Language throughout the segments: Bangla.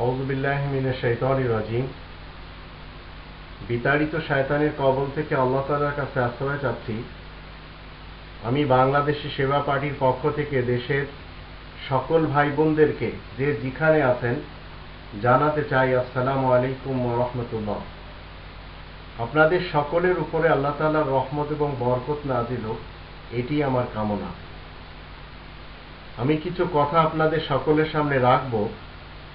রাজিম। বিতাড়িত শয়তানের কবল থেকে আল্লাহ তালার কাছে আশ্রয় চাচ্ছি। আমি বাংলাদেশি সেবা পার্টির পক্ষ থেকে দেশের সকল ভাই বোনদেরকে যে যেখানে আছেন, জানাতে চাই আসসালামু আলাইকুম রহমতুল্লাহ। আপনাদের সকলের উপরে আল্লাহ তালার রহমত এবং বরকত নাজিল হোক, এটি আমার কামনা। আমি কিছু কথা আপনাদের সকলের সামনে রাখব।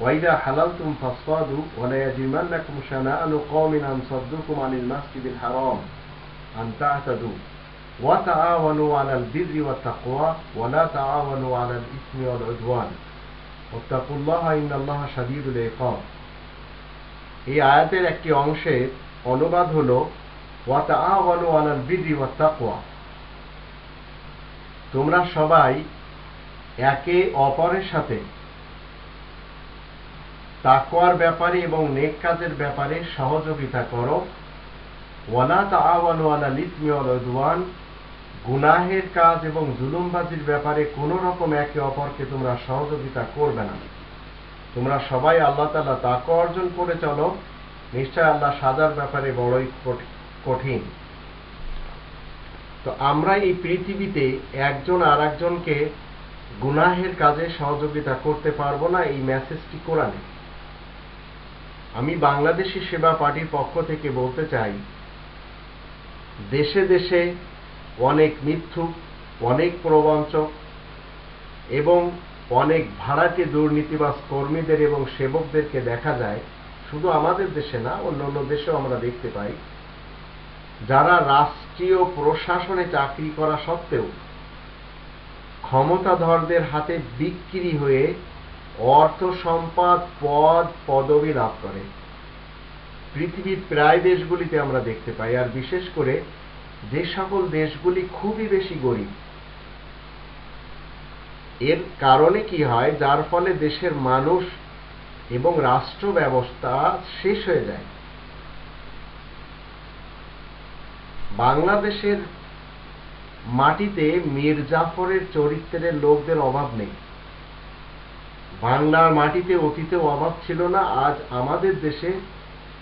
وإذا حللتم فاصطادوا ولا يجرمنكم شنآن قوم أن صدوكم عن المسجد الحرام أن تعتدوا وتعاونوا على البر والتقوى ولا تعاونوا على الإثم والعدوان واتقوا الله إن الله شديد العقاب এই আয়াতের একটি অংশের অনুবাদ হল ওয়াতাআওয়ানু আলাল বিররি ওয়াত তাকওয়া তোমরা সবাই একে অপরের সাথে তাকওয়ার ব্যাপারে এবং নেক কাজের ব্যাপারে সহযোগিতা করো। ওয়ালা তাআওয়ানু আলাল ইসমি ওয়াল উদওয়ান। গুনাহের কাজ এবং জুলুমবাজির ব্যাপারে কোন রকম একে অপরকে তোমরা সহযোগিতা করবে না। তোমরা সবাই আল্লাহ তালা তাকে অর্জন করে চলো। নিশ্চয় আল্লাহ সাজার ব্যাপারে বড়ই কঠিন। তো আমরা এই পৃথিবীতে একজন আর একজনকে গুনাহের কাজে সহযোগিতা করতে পারব না এই মেসেজটি কোরআনে। আমি বাংলাদেশি সেবা পার্টির পক্ষ থেকে বলতে চাই, দেশে দেশে অনেক মিথ্যুক, অনেক প্রবঞ্চক এবং অনেক ভাড়াটে দুর্নীতিবাজ কর্মীদের এবং সেবকদেরকে দেখা যায়, শুধু আমাদের দেশে না, অন্য অন্য দেশেও আমরা দেখতে পাই, যারা রাষ্ট্রীয় প্রশাসনে চাকরি করা সত্ত্বেও ক্ষমতাধরদের হাতে বিক্রি হয়ে অর্থ সম্পদ, পদ, পদবি লাভ করে। পৃথিবীর প্রায় দেশগুলিতে আমরা দেখতে পাই, আর বিশেষ করে যে সকল দেশগুলি খুবই বেশি গরিব। এর কারণে কি হয়, যার ফলে দেশের মানুষ এবং রাষ্ট্র ব্যবস্থা শেষ হয়ে যায়। বাংলাদেশের মাটিতে মীর জাফরের চরিত্রের লোকদের অভাব নেই। বাংলার মাটিতে অতীতেও অভাব ছিল না, আজ আমাদের দেশে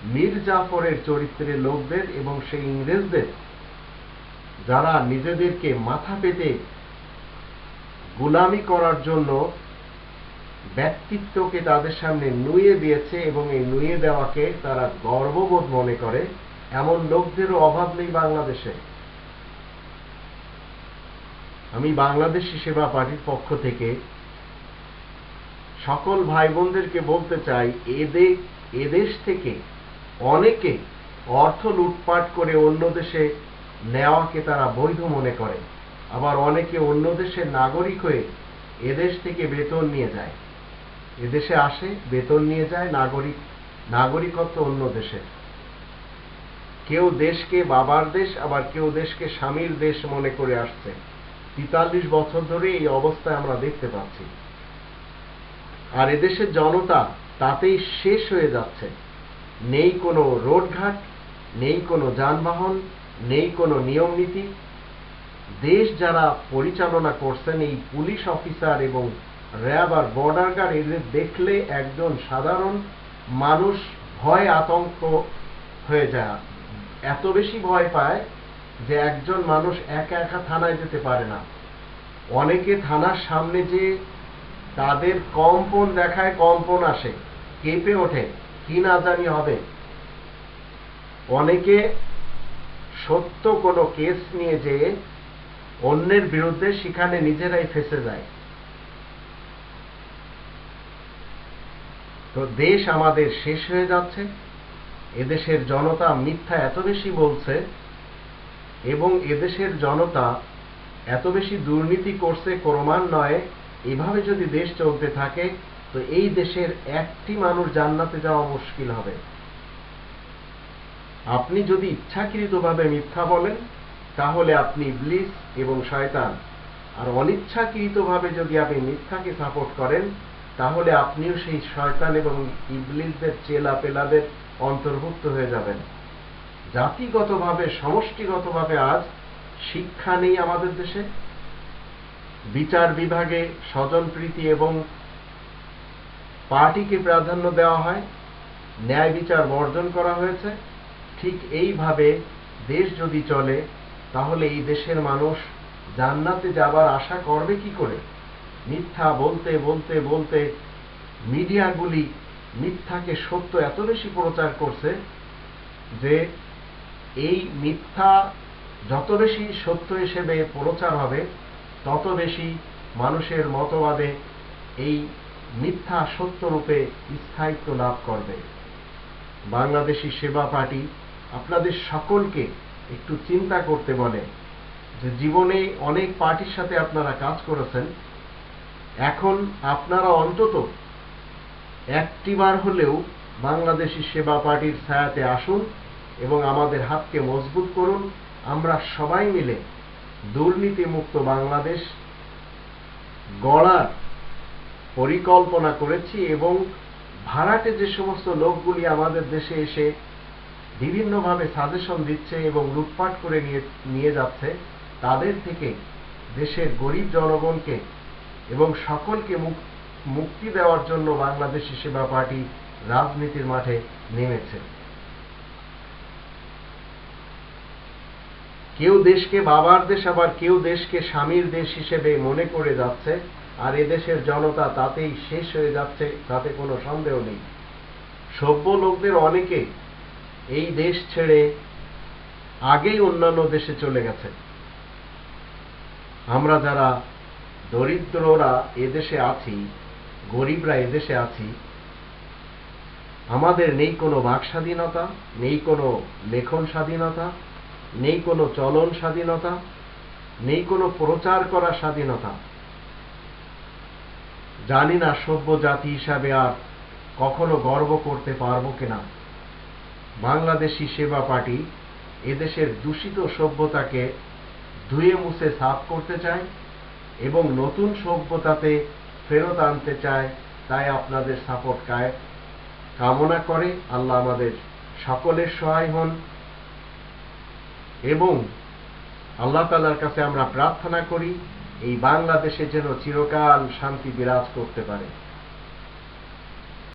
মীর জাফরের চরিত্রের লোকদের এবং সেই ইংরেজদের, যারা নিজেদেরকে মাথা পেতে গুলামি করার জন্য ব্যক্তিত্বকে তাদের সামনে নুয়ে দিয়েছে এবং এই নুয়ে দেওয়াকে তারা গর্ববোধ মনে করে, এমন লোকদেরও অভাব নেই বাংলাদেশে। আমি বাংলাদেশি সেবা পার্টির পক্ষ থেকে সকল ভাই বোনদেরকে বলতে চাই এদের এদেশ থেকে অনেকে অর্থ লুটপাট করে অন্য দেশে নেওয়াকে তারা বৈধ মনে করে। আবার অনেকে অন্য দেশের নাগরিক হয়ে এদেশ থেকে বেতন নিয়ে যায়। এদেশে আসে, বেতন নিয়ে যায় নাগরিক, নাগরিকত্ব অন্য দেশের। কেউ দেশকে বাবার দেশ, আবার কেউ দেশকে স্বামীর দেশ মনে করে আসছে। তেতাল্লিশ বছর ধরে এই অবস্থায় আমরা দেখতে পাচ্ছি। আর এদেশের জনতা তাতেই শেষ হয়ে যাচ্ছে। নেই কোনো রোডঘাট, নেই কোনো যানবাহন, নেই কোনো নিয়ম নীতি। দেশ যারা পরিচালনা করছেন এই পুলিশ অফিসার এবং র্যাব আর বর্ডার গার্ড এদের দেখলে একজন সাধারণ মানুষ ভয় আতঙ্ক হয়ে যায়। এত বেশি ভয় পায় যে একজন মানুষ একা একা থানায় যেতে পারে না। অনেকে থানার সামনে যে তাদের কম্পন দেখায় কম্পন আসে, কেঁপে ওঠে, কি না জানি হবে। অনেকে সত্য কোনো কেস নিয়ে যেয়ে অন্যের বিরুদ্ধে সেখানে নিজেরাই ফেসে যায়। তো দেশ আমাদের শেষ হয়ে যাচ্ছে, এদেশের জনতা মিথ্যা এত বেশি বলছে, এবং এদেশের জনতা এত বেশি দুর্নীতি করছে ক্রমান্বয়ে এভাবে যদি দেশ চলতে থাকে, তো এই দেশের একটি মানুষ জান্নাতে যাওয়া মুশকিল হবে। আপনি যদি ইচ্ছাকৃতভাবে মিথ্যা বলেন, তাহলে আপনি ইবলিস এবং শয়তান। আর অনিচ্ছাকৃতভাবে যদি আপনি মিথ্যাকে সাপোর্ট করেন, তাহলে আপনিও সেই শয়তান এবং ইবলিসদের চেলা পেলাদের অন্তর্ভুক্ত হয়ে যাবেন। জাতিগতভাবে, সমষ্টিগতভাবে আজ শিক্ষা নেই আমাদের দেশে। বিচার বিভাগে স্বজনপ্রীতি এবং পার্টিকে প্রাধান্য দেওয়া হয়, ন্যায় বিচার বর্জন করা হয়েছে। ঠিক এইভাবে দেশ যদি চলে, তাহলে এই দেশের মানুষ জান্নাতে যাবার আশা করবে কি করে? মিথ্যা বলতে বলতে বলতে মিডিয়াগুলি মিথ্যাকে সত্য এত বেশি প্রচার করছে যে এই মিথ্যা যত বেশি সত্য হিসেবে প্রচার হবে তত বেশি মানুষের মতবাদে এই মিথ্যা সত্য রূপে স্থায়িত্ব লাভ করবে। বাংলাদেশি সেবা পার্টি আপনাদের সকলকে একটু চিন্তা করতে বলে যে জীবনে অনেক পার্টির সাথে আপনারা কাজ করেছেন। এখন আপনারা অন্তত একটিবার হলেও বাংলাদেশি সেবা পার্টির ছায়াতে আসুন এবং আমাদের হাতকে মজবুত করুন। আমরা সবাই মিলে দুর্নীতিমুক্ত বাংলাদেশ গড়ার পরিকল্পনা করেছি এবং ভাড়াটে যে সমস্ত লোকগুলি আমাদের দেশে এসে বিভিন্নভাবে সাজেশন দিচ্ছে এবং লুটপাট করে নিয়ে নিয়ে যাচ্ছে, তাদের থেকে দেশের গরিব জনগণকে এবং সকলকে মুক্তি দেওয়ার জন্য বাংলাদেশি সেবা পার্টি রাজনীতির মাঠে নেমেছে। কেউ দেশকে বাবার দেশ, আবার কেউ দেশকে স্বামীর দেশ হিসেবে মনে করে যাচ্ছে, আর এদেশের জনতা তাতেই শেষ হয়ে যাচ্ছে, তাতে কোনো সন্দেহ নেই। সভ্য লোকদের অনেকে এই দেশ ছেড়ে আগেই অন্যান্য দেশে চলে গেছে। আমরা যারা দরিদ্ররা এদেশে আছি, গরিবরা এদেশে আছি, আমাদের নেই কোনো বাক স্বাধীনতা নেই কোনো লেখন স্বাধীনতা নেই কোনো চলন স্বাধীনতা, নেই কোনো প্রচার করার স্বাধীনতা। জানি না সভ্য জাতি হিসাবে আর কখনো গর্ব করতে পারব কিনা। বাংলাদেশি সেবা পার্টি এদেশের দূষিত সভ্যতাকে ধুয়ে মুছে সাফ করতে চায় এবং নতুন সভ্যতাতে ফেরত আনতে চায়, তাই আপনাদের সাপোর্ট কায় কামনা করে আল্লাহ আমাদের সকলের সহায় হন। এবং আল্লাহ তালার কাছে আমরা প্রার্থনা করি, এই বাংলাদেশে যেন চিরকাল শান্তি বিরাজ করতে পারে।